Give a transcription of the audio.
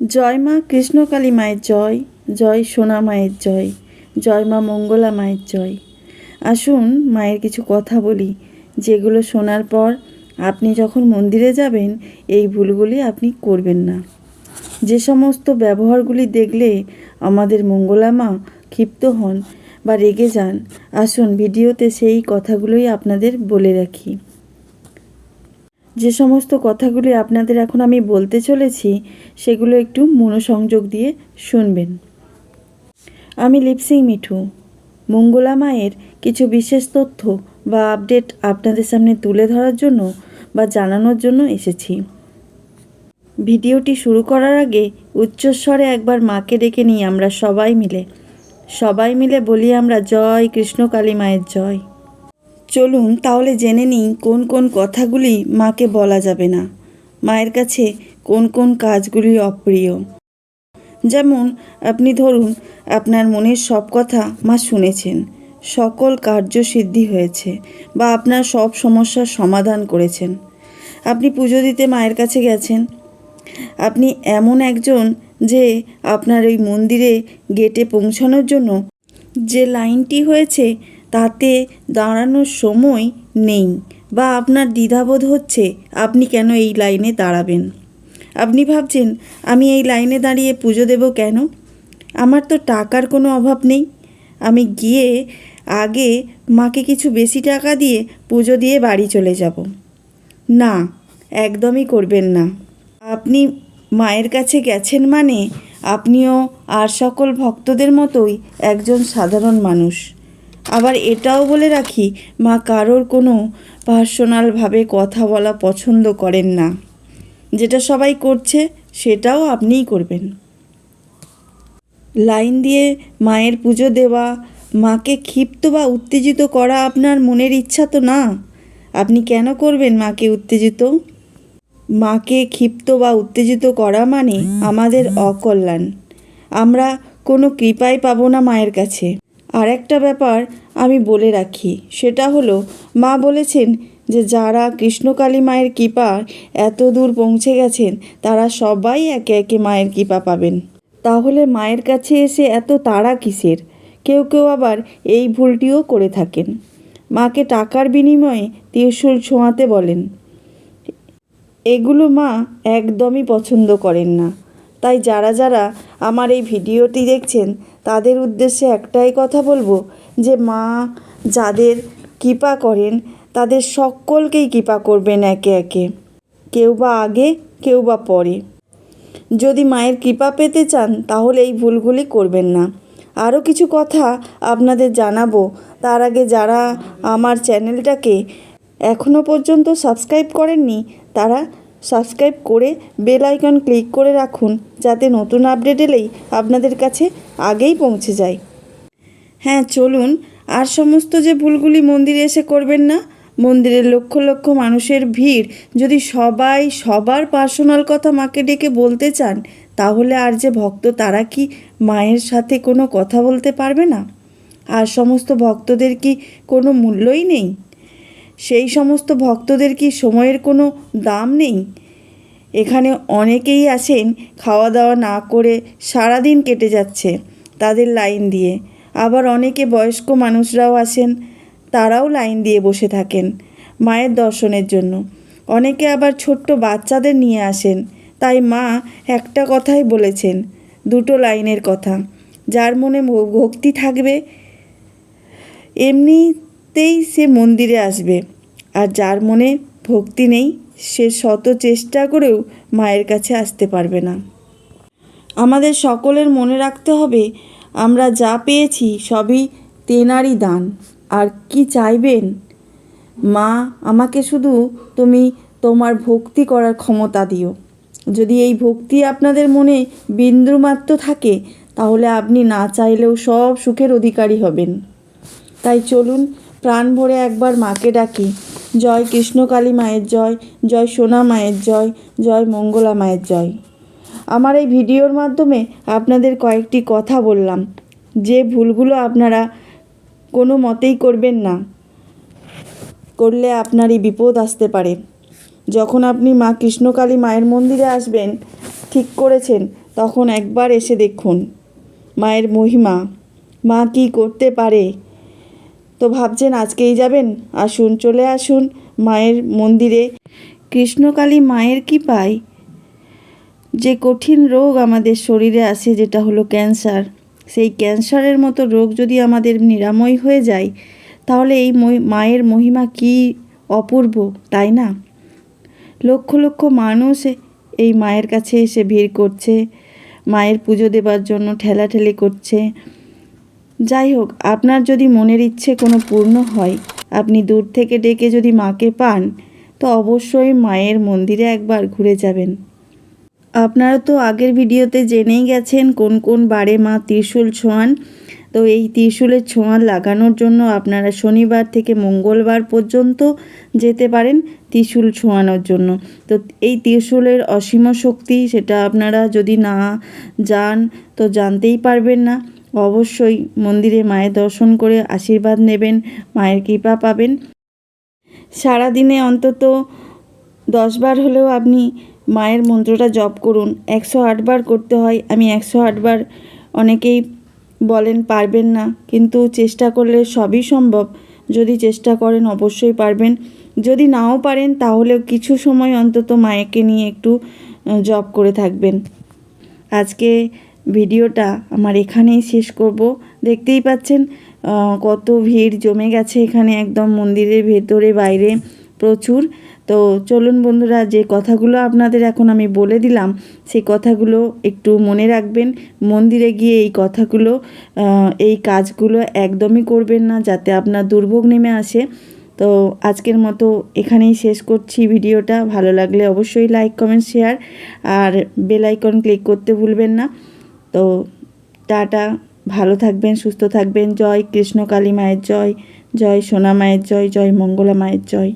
জয় মা কৃষ্ণকালী মায়ের জয় জয় সোনা মায়ের জয় জয় মা মঙ্গলা মায়ের জয়। আসুন মায়ের কিছু কথা বলি, যেগুলো শোনার পর আপনি যখন মন্দিরে যাবেন, এই ভুলগুলি আপনি করবেন না। যে সমস্ত ব্যবহারগুলি দেখলে আমাদের মঙ্গলা মা ক্ষিপ্ত হন বা রেগে যান, আসুন ভিডিওতে সেই কথাগুলোই আপনাদের বলে রাখি। যে সমস্ত কথাগুলি আপনাদের এখন আমি বলতে চলেছি, সেগুলো একটু মনোসংযোগ দিয়ে শুনবেন। আমি লিপসিং মিঠু। মঙ্গলা মায়ের কিছু বিশেষ তথ্য বা আপডেট আপনাদের সামনে তুলে ধরার জন্য বা জানানোর জন্য এসেছি। ভিডিওটি শুরু করার আগে উচ্চস্বরে একবার মাকে ডেকে নিই আমরা সবাই মিলে। সবাই মিলে বলি আমরা, জয় কৃষ্ণ কালী মায়ের জয়। চলুন তাহলে জেনে নিই কোন কোন কথাগুলি মাকে বলা যাবে না। মায়ের কাছে কোন কোন কাজগুলি অপ্রিয়। যেমন, আপনি ধরুন, আপনার মনের সব কথা মা শুনেছেন, সকল কার্যসিদ্ধি হয়েছে বা আপনার সব সমস্যার সমাধান করেছেন। আপনি পুজো দিতে মায়ের কাছে গেছেন। আপনি এমন একজন যে আপনার ওই মন্দিরে গেটে পৌঁছানোর জন্য যে লাইনটি হয়েছে তাতে দাঁড়ানোর সময় নেই বা আপনার দ্বিধাবোধ হচ্ছে, আপনি কেন এই লাইনে দাঁড়াবেন? আপনি ভাবছেন, আমি এই লাইনে দাঁড়িয়ে পুজো দেব কেন? আমার তো টাকার কোনো অভাব নেই। আমি গিয়ে আগে মাকে কিছু বেশি টাকা দিয়ে পুজো দিয়ে বাড়ি চলে যাব। না, একদমই করবেন না। আপনি মায়ের কাছে গেছেন মানে আপনিও আর সকল ভক্তদের মতোই একজন সাধারণ মানুষ। আবার এটাও বলে রাখি, মা কারোর কোনো পার্সোনালভাবে কথা বলা পছন্দ করেন না। যেটা সবাই করছে, সেটাও আপনিই করবেন। লাইন দিয়ে মায়ের পুজো দেওয়া, মাকে ক্ষিপ্ত বা উত্তেজিত করা আপনার মনের ইচ্ছা তো না? আপনি কেন করবেন মাকে উত্তেজিত? মাকে ক্ষিপ্ত বা উত্তেজিত করা মানে আমাদের অকল্যাণ। আমরা কোনো কৃপাই পাবো না মায়ের কাছে। আর একটা ব্যাপার আমি বলে রাখি, সেটা হলো, মা বলেছেন যে যারা কৃষ্ণকালী মায়ের কৃপা এত দূর পৌঁছে গেছেন, তারা সবাই একে একে মায়ের কৃপা পাবেন। তাহলে মায়ের কাছে এসে এত তাড়া কিসের? কেউ কেউ আবার এই ভুলটিও করে থাকেন। মাকে টাকার বিনিময়ে ত্রিশূল ছোঁয়াতে বলেন। এগুলো মা একদমই পছন্দ করেন না। তাই যারা যারা আমার এই ভিডিওটি দেখছেন, তাদের উদ্দেশ্যে একটাই কথা বলব যে মা যাদের কৃপা করেন, তাদের সকলকেই কৃপা করবেন একে একে, কেউ বা আগে, কেউ বা পরে। যদি মায়ের কৃপা পেতে চান, তাহলে এই ভুলগুলি করবেন না। আরও কিছু কথা আপনাদের জানাব। তার আগে যারা আমার চ্যানেলটাকে এখনও পর্যন্ত সাবস্ক্রাইব করেননি, তারা সাবস্ক্রাইব করে বেল আইকন ক্লিক করে রাখুন যাতে নতুন আপডেট এলেই আপনাদের কাছে আগেই পৌঁছে যায়। হ্যাঁ চলুন। আর সমস্ত যে ভুলগুলি মন্দিরে এসে করবেন না, মন্দিরের লক্ষ লক্ষ মানুষের ভিড়। যদি সবাই সবার পার্সোনাল কথা মাকে ডেকে বলতে চান, তাহলে আর যে ভক্ত তারা কি মায়ের সাথে কোনো কথা বলতে পারবে না? আর সমস্ত ভক্তদের কি কোনো মূল্যই নেই? সেই সমস্ত ভক্তদের কি সময়ের কোনো দাম নেই? এখানে অনেকেই আছেন খাওয়া দাওয়া না করে সারাদিন কেটে যাচ্ছে তাদের লাইন দিয়ে। আবার অনেকে বয়স্ক মানুষরাও আসেন তারাও লাইন দিয়ে বসে থাকেন মায়ের দর্শনের জন্য। অনেকে আবার ছোট্ট বাচ্চাদের নিয়ে আসেন, তাই মা একটা কথাই বলেছেন, দুটো লাইনের কথা, যার মনে ভক্তি থাকবে এমনিতেই সে মন্দিরে আসবে। আর যার মনে ভক্তি নেই, সে শত চেষ্টা করেও মায়ের কাছে আসতে পারবে না। আমাদের সকলের মনে রাখতে হবে, আমরা যা পেয়েছি সবই তেনারই দান। আর কি চাইবেন? মা, আমাকে শুধু তুমি তোমার ভক্তি করার ক্ষমতা দিও। যদি এই ভক্তি আপনাদের মনে বিন্দুমাত্র থাকে, তাহলে আপনি না চাইলেও সব সুখের অধিকারী হবেন। তাই চলুন প্রাণ ভরে একবার মাকে ডাকি, জয় কৃষ্ণকালী মায়ের জয় জয় সোনা মায়ের জয় জয় মঙ্গলা মায়ের জয়। আমার এই ভিডিওর মাধ্যমে আপনাদের কয়েকটি কথা বললাম, যে ভুলগুলো আপনারা কোনো মতেই করবেন না। করলে আপনারই বিপদ আসতে পারে। যখন আপনি মা কৃষ্ণকালী মায়ের মন্দিরে আসবেন, ঠিক করেছেন, তখন একবার এসে দেখুন, মায়ের মহিমা, মা কি করতে পারে? তো ভাবছেন আজকেই যাবেন? আসুন, চলে আসুন মায়ের মন্দিরে। কৃষ্ণকালী মায়ের কি পায় যে কঠিন রোগ আমাদের শরীরে আসে যেটা হলো ক্যান্সার, সেই ক্যান্সারের মতো রোগ যদি আমাদের নিরাময় হয়ে যায়, তাহলে এই মায়ের মহিমা কি অপূর্ব, তাই না? লক্ষ লক্ষ মানুষ এই মায়ের কাছে এসে ভিড় করছে, মায়ের পুজো দেবার জন্য ঠেলাঠেলি করছে যাই হোক, আপনার যদি মনের ইচ্ছে কোনো পূর্ণ হয়, আপনি দূর থেকে ডেকে যদি মাকে পান, তো অবশ্যই মায়ের মন্দিরে একবার ঘুরে যাবেন। আপনারা তো আগের ভিডিওতে জেনেই গেছেন কোন কোন বারে মা ত্রিশূল ছোঁয়ান। তো এই ত্রিশূলের ছোঁয়া লাগানোর জন্য আপনারা শনিবার থেকে মঙ্গলবার পর্যন্ত যেতে পারেন ত্রিশূল ছোঁয়ানোর জন্য। তো এই ত্রিশূলের অসীম শক্তি, সেটা আপনারা যদি না যান, তো জানতেই পারবেন না। অবশ্যই মন্দিরে মায়ের দর্শন করে আশীর্বাদ নেবেন, মায়ের কৃপা পাবেন। সারাদিনে অন্তত দশবার হলেও আপনি মায়ের মন্ত্রটা জপ করুন। একশো আটবার করতে হয়, আমি একশো আটবার অনেকেই বলেন পারবেন না, কিন্তু চেষ্টা করলে সবই সম্ভব। যদি চেষ্টা করেন অবশ্যই পারবেন। যদি নাও পারেন তাহলেও কিছু সময় অন্তত মায়েকে নিয়ে একটু জব করে থাকবেন। আজকে ভিডিওটা আমার এখানেই শেষ করব। দেখতেই পাচ্ছেন কত ভিড় জমে গেছে এখানে একদম মন্দিরের ভেতরে, বাইরে প্রচুর। তো চলুন বন্ধুরা, যে কথাগুলো আপনাদের এখন আমি বলে দিলাম, সেই কথাগুলো একটু মনে রাখবেন। মন্দিরে গিয়ে এই কথাগুলো এই কাজগুলো একদমই করবেন না, যাতে আপনার দুর্ভোগ নেমে আসে। তো আজকের মতো এখানেই শেষ করছি ভিডিওটা। ভালো লাগলে অবশ্যই লাইক, কমেন্ট, শেয়ার আর বেল আইকন ক্লিক করতে ভুলবেন না। তো টাটা, ভালো থাকবেন, সুস্থ থাকবেন। জয় কৃষ্ণ, কালী মায়ের জয় জয় সোনা মায়ের জয় জয় মঙ্গলা মায়ের জয়।